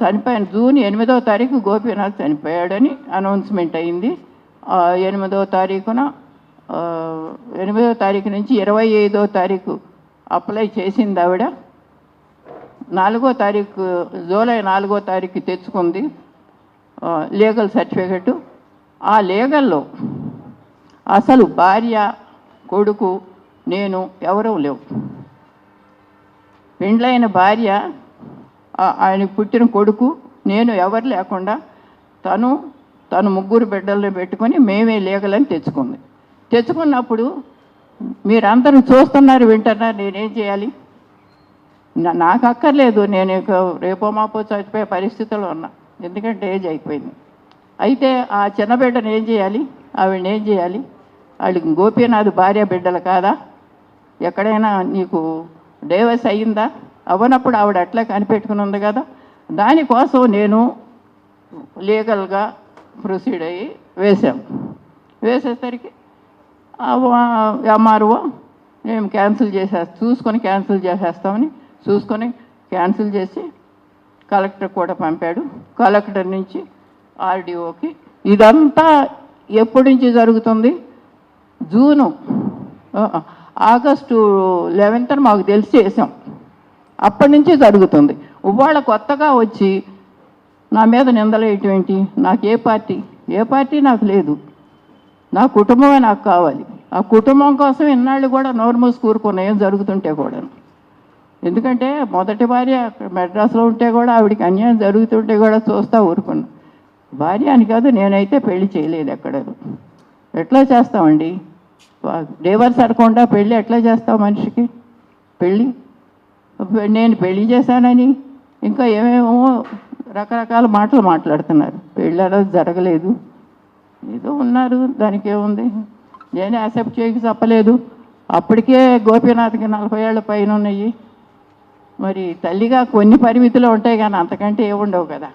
చనిపోయిన జూన్ ఎనిమిదో తారీఖు గోపీనాథ్ చనిపోయాడని అనౌన్స్మెంట్ అయింది. ఎనిమిదో తారీఖున ఎనిమిదో తారీఖు నుంచి ఇరవై ఐదో తారీఖు అప్లై చేసింది ఆవిడ. నాలుగో తారీఖు జూలై నాలుగో తారీఖు తెచ్చుకుంది లీగల్ సర్టిఫికెట్. ఆ లీగల్లో అసలు భార్య కొడుకు నేను ఎవరూ లేవు. పెండ్లైన భార్య ఆయనకు పుట్టిన కొడుకు నేను ఎవరు లేకుండా తను తను ముగ్గురు బిడ్డల్ని పెట్టుకొని మేమే లీగలని తెచ్చుకుంది. తెచ్చుకున్నప్పుడు మీరందరూ చూస్తున్నారు వింటున్నారు నేనేం చేయాలి? నా- నాకు అక్కర్లేదు నేను రేపో మాపో చచ్చిపోయే పరిస్థితిలో ఉన్నా. ఎందుకంటే ఏజ్ అయిపోయింది. అయితే ఆ చిన్న బిడ్డను ఏం చేయాలి? ఆవిడని ఏం చేయాలి? వాళ్ళకి గోపీనాథ్ భార్య బిడ్డలు కాదా? ఎక్కడైనా నీకు డైవర్స్ అయ్యిందా? అవ్వనప్పుడు ఆవిడ అట్లా కనిపెట్టుకుని ఉంది కదా. దానికోసం నేను లీగల్గా ప్రొసీడ్ అయ్యి వేశాం. వేసేసరికి ఎంఆర్ఓ మేము క్యాన్సిల్ చేసే చూసుకొని క్యాన్సిల్ చేసేస్తామని చూసుకొని క్యాన్సిల్ చేసి కలెక్టర్ కూడా పంపాడు. కలెక్టర్ నుంచి ఆర్డీఓకి. ఇదంతా ఎప్పటి నుంచి జరుగుతుంది? జూను ఆగస్టు లెవెన్త్ మాకు తెలిసి చేసాం. అప్పటి నుంచి జరుగుతుంది. ఇవాళ కొత్తగా వచ్చి నా మీద నిందలేయటం ఏంటి? నాకు ఏ పార్టీ? ఏ పార్టీ నాకు లేదు. నా కుటుంబమే నాకు కావాలి. ఆ కుటుంబం కోసం ఇన్నాళ్ళు కూడా నోరు మూసి ఏం జరుగుతుంటే కూడా ఎందుకంటే మొదటి భార్య అక్కడ మెడ్రాస్లో ఉంటే కూడా ఆవిడకి అన్యాయం జరుగుతుంటే కూడా చూస్తా ఊరుకున్నా. భార్య అని కాదు నేనైతే పెళ్ళి చేయలేదు ఎక్కడ ఎట్లా చేస్తామండి? డేవర్స్ అడగకుండా పెళ్ళి ఎట్లా చేస్తావు మనిషికి? పెళ్ళి నేను పెళ్ళి చేశానని ఇంకా ఏమేమో రకరకాల మాటలు మాట్లాడుతున్నారు. పెళ్ళి అనేది జరగలేదు. ఏదో ఉన్నారు దానికి ఏముంది నేనే యాక్సెప్ట్ చేయక చెప్పలేదు అప్పటికే గోపీనాథ్కి నలభై ఏళ్ళ పైన ఉన్నాయి మరి తల్లిగా కొన్ని పరిమితులు ఉంటాయి కానీ అంతకంటే ఏముండవు కదా.